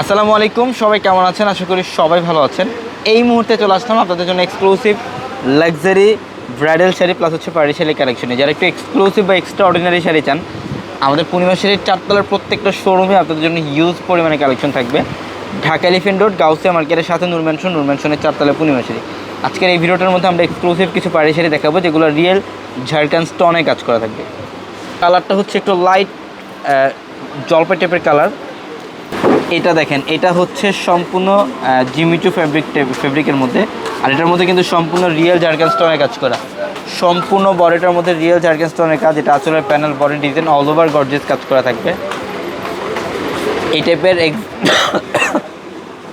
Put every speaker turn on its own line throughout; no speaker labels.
আসসালামু আলাইকুম, সবাই কেমন আছেন? আশা করি সবাই ভালো আছেন। এই মুহূর্তে চলে আসলাম আপনাদের জন্য exclusive luxury bridal sari plus হচ্ছে পাড়ি শাড়ি কালেকশনে যারা একটু এক্সক্লুসিভ বা এক্সট্রা অর্ডিনারি শাড়ি চান, আমাদের পূর্ণিমা শাড়ির চারতলার প্রত্যেকটা শোরুমে আপনাদের জন্য হিউজ পরিমাণে কালেকশন থাকবে। ঢাকা এলিফেন্ট রোড গাউসিয়া মার্কেটের সাথে নূর ম্যানশন নূর ম্যানশনের চারতলা পূর্ণিমা শাড়ি। আজকের এই ভিডিওটার মধ্যে আমরা এক্সক্লুসিভ কিছু পাড়ি শাড়ি দেখাবো, যেগুলো রিয়েল ঝাড়খান্ড স্টনে কাজ করা থাকবে। কালারটা হচ্ছে একটু লাইট জলপাই টাইপের কালার এটা দেখেন, এটা হচ্ছে সম্পূর্ণ জিমিটু ফ্যাব্রিক ফ্যাব্রিকের মধ্যে। আর এটার মধ্যে কিন্তু সম্পূর্ণ রিয়েল জার্গান স্টোনের কাজ করা। সম্পূর্ণ বডিটার মধ্যে রিয়েল জার্গান স্টোনের কাজ, এটা আসলে panel body design all over gorgeous কাজ করা থাকবে। এই টাইপের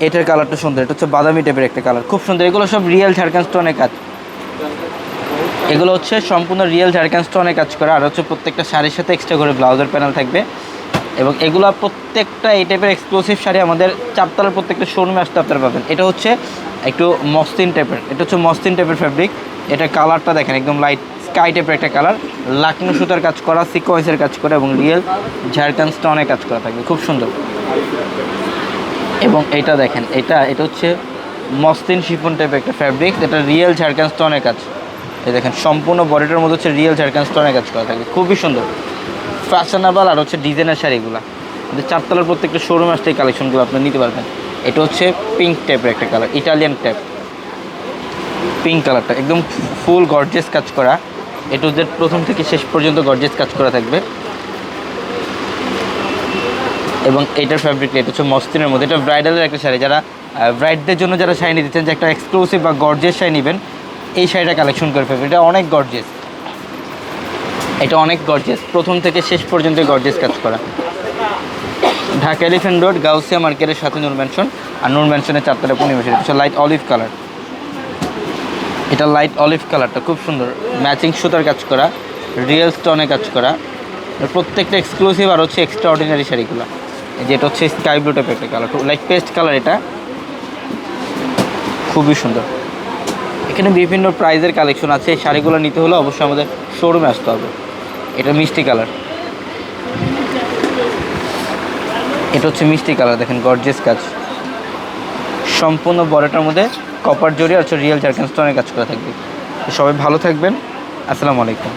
এটার কালারটা সুন্দর, এটা হচ্ছে বাদামি টাইপের একটা কালার খুব সুন্দর, এগুলো সব রিয়েল ঝাড়খান স্টোনের কাজ। এগুলো হচ্ছে সম্পূর্ণ রিয়েল ঝাড়খান স্টোনে কাজ করা, আর হচ্ছে প্রত্যেকটা শাড়ির সাথে এক্সট্রা করে ব্লাউজের প্যানেল থাকবে। এবং এগুলো প্রত্যেকটা এই টাইপের এক্সক্লুসিভ শাড়ি আমাদের চারতলার প্রত্যেকটা শোরুমে আসতে আপনারা পাবেন। এটা হচ্ছে একটু মসলিন টাইপের এটা হচ্ছে মসলিন টাইপের ফ্যাব্রিক এটা কালারটা দেখেন, একদম লাইট স্কাই টাইপের একটা কালার লাকনো সুতার কাজ করা সিকোয়েন্সের কাজ করা এবং রিয়েল ঝাড়খান স্টোনে কাজ করা থাকবে, খুব সুন্দর। এবং এটা দেখেন, এটা এটা হচ্ছে মসলিন শিফন টাইপের একটা ফ্যাব্রিক এটা রিয়েল ঝাড়খান স্টোনের কাজ। এই দেখেন, সম্পূর্ণ বডিটার মধ্যে হচ্ছে রিয়েল ঝাড়খান স্টোনের কাজ করা থাকবে, খুবই সুন্দর। ফ্যাশনেবল আর হচ্ছে ডিজাইনার শাড়িগুলো চারতলার প্রত্যেকটা শোরুম আসতে এই কালেকশনগুলো আপনি নিতে পারবেন। এটা হচ্ছে পিঙ্ক টাইপের একটা কালার ইটালিয়ান টাইপ পিঙ্ক কালারটা একদম ফুল গর্জেস কাজ করা। এটা জেড প্রথম থেকে শেষ পর্যন্ত গর্জেস কাজ করা থাকবে। এবং এটার ফ্যাব্রিক এটা হচ্ছে মস্তিনের মধ্যে। এটা ব্রাইডালের একটা শাড়ি, যারা ব্রাইডদের জন্য যারা শাড়ি নিতে চান, যে একটা এক্সক্লুসিভ বা গর্জেস শাড়ি নেবেন, এই শাড়িটা কালেকশন করে ফেলবেন। এটা অনেক গর্জেস এটা অনেক গর্জেস প্রথম থেকে শেষ পর্যন্ত গর্জেস কাজ করা। ঢাকা এলিফেন্ট রোড গাউসিয়া মার্কেটের সাথে নূর ম্যানশন আর নূর ম্যানশনের চারতলা এটা হচ্ছে লাইট অলিভ কালার এটা লাইট অলিভ কালারটা খুব সুন্দর। ম্যাচিং সুতার কাজ করা। রিয়েল স্টোনে কাজ করা। প্রত্যেকটা এক্সক্লুসিভ আর হচ্ছে এক্সট্রা অর্ডিনারি শাড়িগুলো। এই যে এটা হচ্ছে স্কাই ব্লু টাইপের একটা কালার লাইট পেস্ট কালার এটা। খুবই সুন্দর। এখানে বিভিন্ন প্রাইজের কালেকশন আছে। শাড়িগুলো নিতে হলে অবশ্যই আমাদের শোরুমে আসতে হবে। এটা মিষ্টি কালার। এটা হচ্ছে মিষ্টি কালার, দেখেন গর্জেস কাজ। সম্পূর্ণ বড়টার মধ্যে কপার জড়ি আর হচ্ছে রিয়েল জার্কেন স্টোনের কাজ করে থাকবে। সবাই ভালো থাকবেন। আসসালামু আলাইকুম।